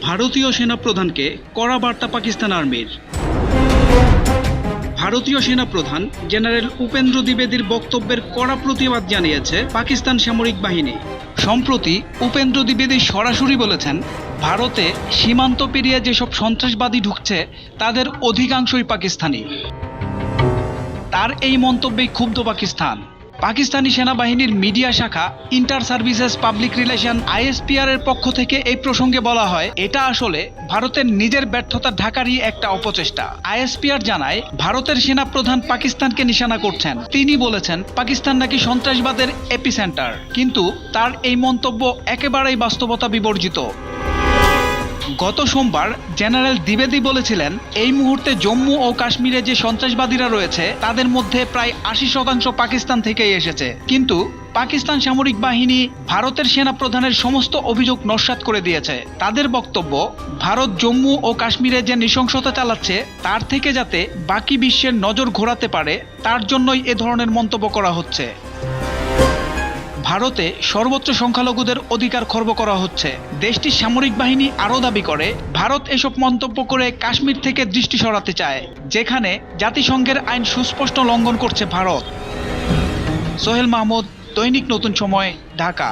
ভারতীয় সেনাপ্রধানকে কড়া বার্তা পাকিস্তান আর্মির। ভারতীয় সেনাপ্রধান জেনারেল উপেন্দ্র দ্বিবেদীর বক্তব্যের কড়া প্রতিবাদ জানিয়েছে পাকিস্তান সামরিক বাহিনী। সম্প্রতি উপেন্দ্র দ্বিবেদী সরাসরি বলেছেন, ভারতে সীমান্ত পেরিয়ে যেসব সন্ত্রাসবাদী ঢুকছে, তাদের অধিকাংশই পাকিস্তানি। তার এই মন্তব্যে ক্ষুব্ধ পাকিস্তান। পাকিস্তানি সেনাবাহিনীর মিডিয়া শাখা inter services public relation ISPR এর পক্ষ থেকে এই প্রসঙ্গে বলা হয়, এটা আসলে ভারতের নিজের ব্যর্থতা ঢাকারই একটা অপচেষ্টা। আইএসপিআর জানায়, ভারতের সেনাপ্রধান পাকিস্তানকে নিশানা করছেন। তিনি বলেছেন, পাকিস্তান নাকি সন্ত্রাসবাদের এপিসেন্টার। কিন্তু তার এই মন্তব্য একেবারেই বাস্তবতা বিবর্জিত। গত সোমবার জেনারেল দ্বিবেদী বলেছিলেন, এই মুহূর্তে জম্মু ও কাশ্মীরে যে সন্ত্রাসবাদীরা রয়েছে, তাদের মধ্যে প্রায় আশি শতাংশ পাকিস্তান থেকেই এসেছে। কিন্তু পাকিস্তান সামরিক বাহিনী ভারতের সেনা প্রধানের সমস্ত অভিযোগ নস্যাৎ করে দিয়েছে। তাদের বক্তব্য, ভারত জম্মু ও কাশ্মীরে যে নৃশংসতা চালাচ্ছে, তার থেকে যাতে বাকি বিশ্বের নজর ঘোরাতে পারে, তার জন্যই এ ধরনের মন্তব্য করা হচ্ছে। ভারতে সর্বোচ্চ সংখ্যালঘুদের অধিকার খর্ব করা হচ্ছে। দেশটির সামরিক বাহিনী আরও দাবি করে, ভারত এসব মন্তব্য করে কাশ্মীর থেকে দৃষ্টি সরাতে চায়, যেখানে জাতিসংঘের আইন সুস্পষ্ট লঙ্ঘন করছে ভারত। সোহেল মাহমুদ, দৈনিক নতুন সময়, ঢাকা।